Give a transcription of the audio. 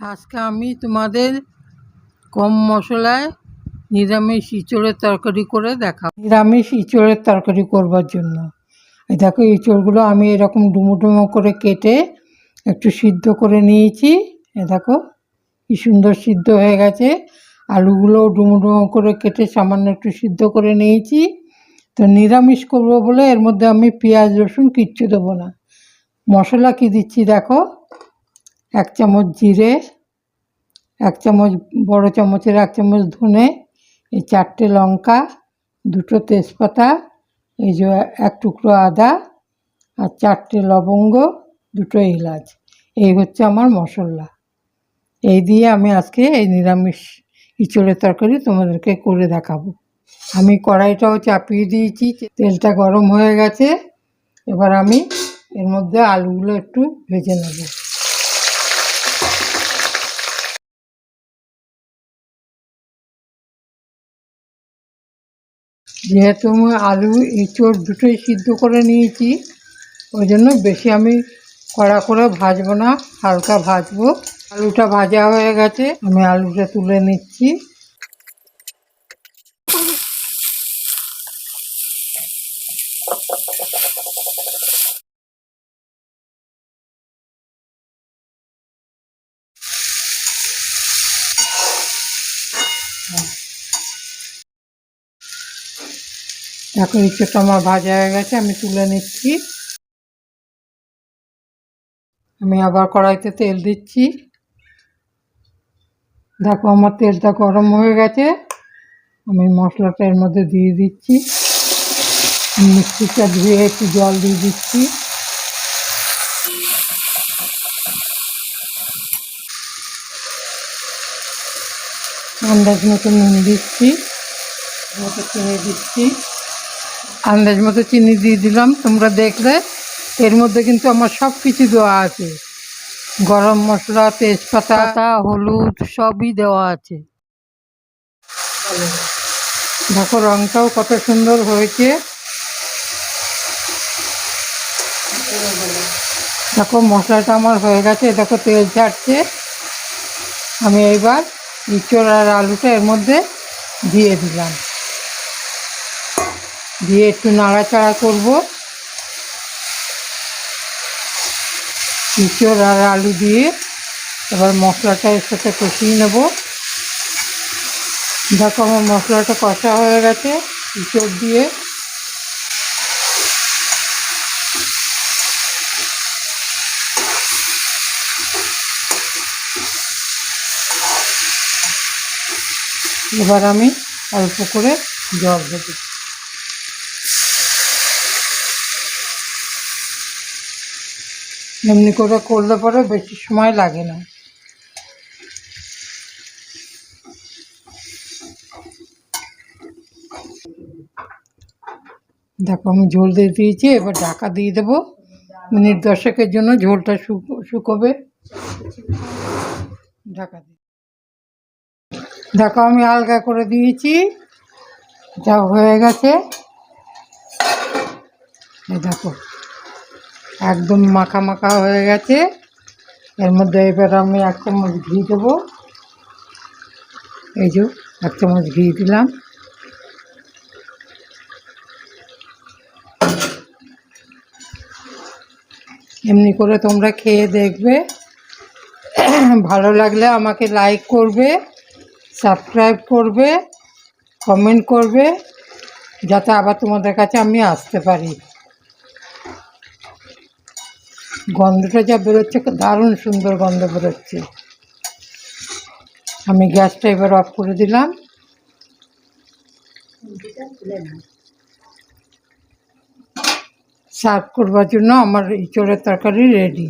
আজকে আমি তোমাদের কম মশলায় নিরামিষ ইঁচড়ের তরকারি করে দেখাবো। নিরামিষ ইঁচড়ের তরকারি করবার জন্য। দেখো, ইঁচড়গুলো আমি এরকম ডুমো ডুমো করে কেটে একটু সিদ্ধ করে নিয়েছি। এ দেখো, কি সুন্দর সিদ্ধ হয়ে গেছে। আলুগুলো ডুমো ডুমো করে কেটে সামান্য একটু সিদ্ধ করে নিয়েছি। তো নিরামিষ করব বলে এর মধ্যে আমি পেঁয়াজ, রসুন কিচ্ছু দেবো না। মশলা কি দিচ্ছি দেখো। এক চামচ জিরে, এক চামচ বড় চামচের এক চামচ ধনে, এই চারটে লঙ্কা, দুটো তেজপাতা, এই যে এক টুকরো আদা আর চারটে লবঙ্গ, দুটো এলাচ। এই হচ্ছে আমার মশলা। এই দিয়ে আমি আজকে এই নিরামিষ ইঁচড়ের তরকারি তোমাদেরকে করে দেখাবো। আমি কড়াইটাও চাপিয়ে দিয়েছি, তেলটা গরম হয়ে গেছে। এবার আমি এর মধ্যে আলুগুলো একটু ভেজে নেব। যেহেতু আমি আলু, এঁচড় দুটোই সিদ্ধ করে নিয়েছি, ওই জন্য বেশি আমি কড়া করে ভাজবো না, হালকা ভাজবো। আলুটা ভাজা হয়ে গেছে, আমি আলুটা তুলে নিচ্ছি। দেখো ইঁচড়টা আমার ভাজা হয়ে গেছে, আমি তুলে নিচ্ছি। আমি আবার কড়াইতে তেল দিচ্ছি। দেখো, আমার তেলটা গরম হয়ে গেছে। আমি মশলাটা এর মধ্যে দিয়ে দিচ্ছি। মিষ্টিটা ধুয়ে একটু জল দিয়ে দিচ্ছি। আন্দাজ মতো নুন দিচ্ছি। মতো দিচ্ছি। আন্দাজ মতো চিনি দিয়ে দিলাম। তোমরা দেখলে এর মধ্যে কিন্তু আমার সব কিছু দেওয়া আছে। গরম মশলা তেজপাতা হলুদ সবই দেওয়া আছে। দেখো রংটাও কত সুন্দর হয়েছে। দেখো মশলাটা আমার হয়ে গেছে। দেখো তেল ছাড়ছে। আমি এইবার ইঁচড় আর আলুটা এর মধ্যে দিয়ে দিলাম। দিয়ে একটু নাড়াচাড়া করব। ইঁচড় আর আলু দিয়ে এবার মশলাটা এর সাথে কষিয়ে নেব। দেখো আমার মশলাটা কষা হয়ে গেছে, ইঁচড় দিয়ে। এবার আমি অল্প করে জল দেবো। এমনি করে করলে পরে বেশি সময় লাগে না। দেখো আমি ঝোল দিয়ে দিয়েছি, এবার ঢাকা দিয়ে দেবো। মিনিট দশেকের জন্য ঝোলটা শুকো- শুকোবে। ঢাকা দিয়ে। দেখো আমি আলগা করে দিয়েছি। যা হয়ে গেছে। দেখো। একদম মাখা মাখা হয়ে গেছে। এর মধ্যে এবার আমি এক চামচ ঘি দেবো। এই যে এক চামচ ঘি দিলাম। এমনি করে তোমরা খেয়ে দেখবে। ভালো লাগলে আমাকে লাইক করবে সাবস্ক্রাইব করবে কমেন্ট করবে, যাতে আবার তোমাদের কাছে আমি আসতে পারি। গন্ধটা যা বেরোচ্ছে দারুণ সুন্দর গন্ধ বেরোচ্ছে। আমি গ্যাসটা এবার অফ করে দিলাম। সার্ভ করবার জন্য আমার ইঁচড়ের তরকারি রেডি।